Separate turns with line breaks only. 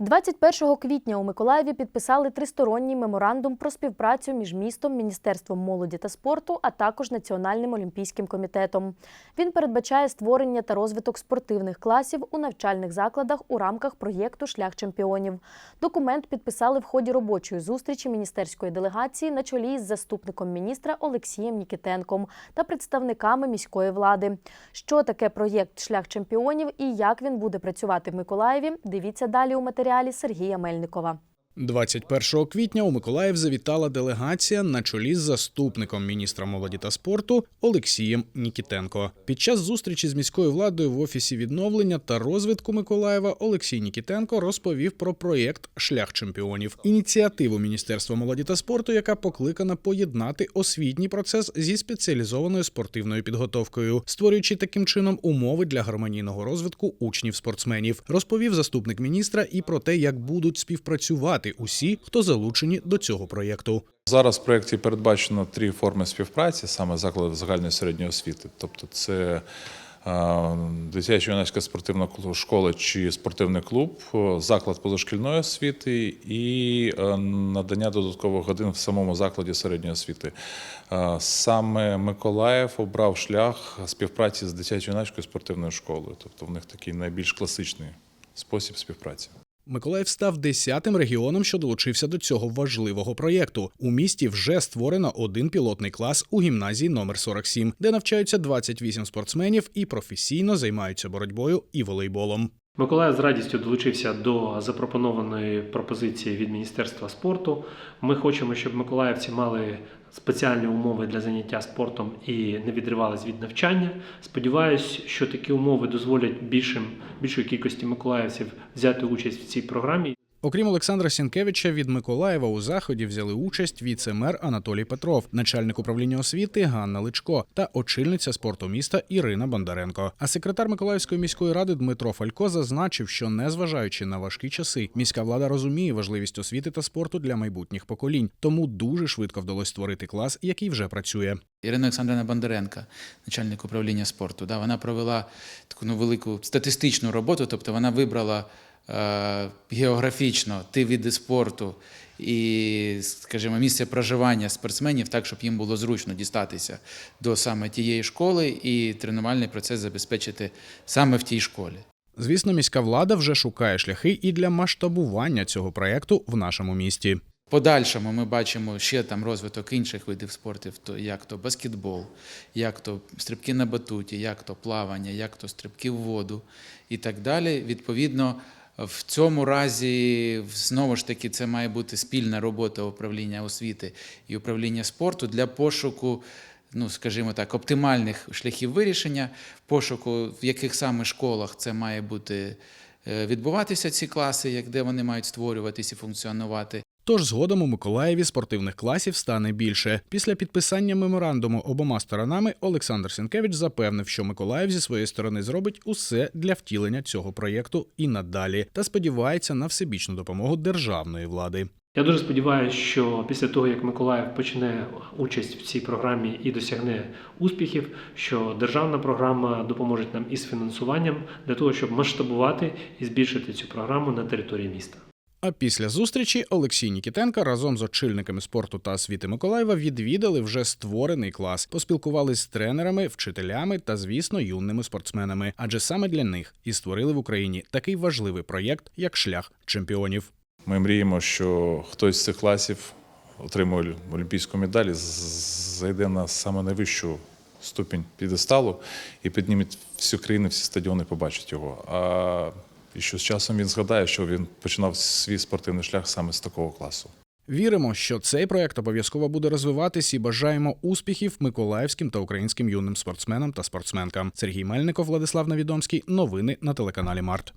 21 квітня у Миколаєві підписали тристоронній меморандум про співпрацю між містом, Міністерством молоді та спорту, а також Національним олімпійським комітетом. Він передбачає створення та розвиток спортивних класів у навчальних закладах у рамках проєкту Шлях чемпіонів. Документ підписали в ході робочої зустрічі міністерської делегації на чолі з заступником міністра Олексієм Нікітенком та представниками міської влади. Що таке проєкт Шлях чемпіонів і як він буде працювати в Миколаєві? Дивіться далі у матеріалі Сергія Мельникова.
21 квітня у Миколаїв завітала делегація на чолі з заступником міністра молоді та спорту Олексієм Нікітенко. Під час зустрічі з міською владою в офісі відновлення та розвитку Миколаєва Олексій Нікітенко розповів про проєкт Шлях чемпіонів ініціативу Міністерства молоді та спорту, яка покликана поєднати освітній процес зі спеціалізованою спортивною підготовкою, створюючи таким чином умови для гармонійного розвитку учнів-спортсменів. Розповів заступник міністра і про те, як будуть співпрацювати усі, хто залучені до цього проєкту.
Зараз в проєкті передбачено три форми співпраці, саме заклади загальної середньої освіти. Тобто, це е, дитяча юнацька спортивна школа чи спортивний клуб, е, заклад позашкільної освіти і е, надання додаткових годин в самому закладі середньої освіти. Саме Миколаїв обрав шлях співпраці з дитячо юнацькою спортивною школою. Тобто, в них такий найбільш класичний спосіб співпраці.
Миколаїв став десятим регіоном, що долучився до цього важливого проєкту. У місті вже створено один пілотний клас у гімназії номер 47, де навчаються 28 спортсменів і професійно займаються боротьбою і волейболом.
Миколаїв з радістю долучився до запропонованої пропозиції від Міністерства спорту. Ми хочемо, щоб миколаївці мали спеціальні умови для заняття спортом і не відривались від навчання. Сподіваюсь, що такі умови дозволять більшим, більшої кількості миколаївців взяти участь в цій програмі.
Окрім Олександра Сінкевича, від Миколаєва у заході взяли участь віце-мер Анатолій Петров, начальник управління освіти Ганна Личко та очільниця спорту міста Ірина Бондаренко. А секретар Миколаївської міської ради Дмитро Фалько зазначив, що незважаючи на важкі часи, міська влада розуміє важливість освіти та спорту для майбутніх поколінь, тому дуже швидко вдалося створити клас, який вже працює.
Ірина Олександрівна Бондаренка, начальник управління спорту, да, вона провела таку ну, велику статистичну роботу, тобто вона вибрала географічно ті види спорту і, скажімо, місце проживання спортсменів так, щоб їм було зручно дістатися до саме тієї школи і тренувальний процес забезпечити саме в тій школі.
Звісно, міська влада вже шукає шляхи і для масштабування цього проєкту в нашому місті.
Подальшому ми бачимо ще там розвиток інших видів спорту, то як то баскетбол, як то стрибки на батуті, як то плавання, як то стрибки в воду і так далі. Відповідно, в цьому разі знову ж таки це має бути спільна робота управління освіти і управління спорту для пошуку. Ну, скажімо так, оптимальних шляхів вирішення, пошуку, в яких саме школах це має бути е, відбуватися ці класи, як де вони мають створюватися і функціонувати.
Тож згодом у Миколаєві спортивних класів стане більше. Після підписання меморандуму обома сторонами Олександр Сінкевич запевнив, що Миколаїв зі своєї сторони зробить усе для втілення цього проєкту і надалі, та сподівається на всебічну допомогу державної влади.
Я дуже сподіваюся, що після того, як Миколаїв почне участь в цій програмі і досягне успіхів, що державна програма допоможе нам із фінансуванням для того, щоб масштабувати і збільшити цю програму на території міста.
А після зустрічі Олексій Нікітенко разом з очільниками спорту та освіти Миколаєва відвідали вже створений клас, поспілкувались з тренерами, вчителями та, звісно, юними спортсменами. Адже саме для них і створили в Україні такий важливий проєкт, як шлях чемпіонів.
Ми мріємо, що хтось з цих класів отримує олімпійську медаль, зайде на саме найвищу ступінь підесталу і підніме всю країну, всі стадіони побачать його. А і що з часом він згадає, що він починав свій спортивний шлях саме з такого класу.
Віримо, що цей проект обов'язково буде розвиватись і бажаємо успіхів миколаївським та українським юним спортсменам та спортсменкам. Сергій Мельников, Владислав Навідомський. Новини на телеканалі Март.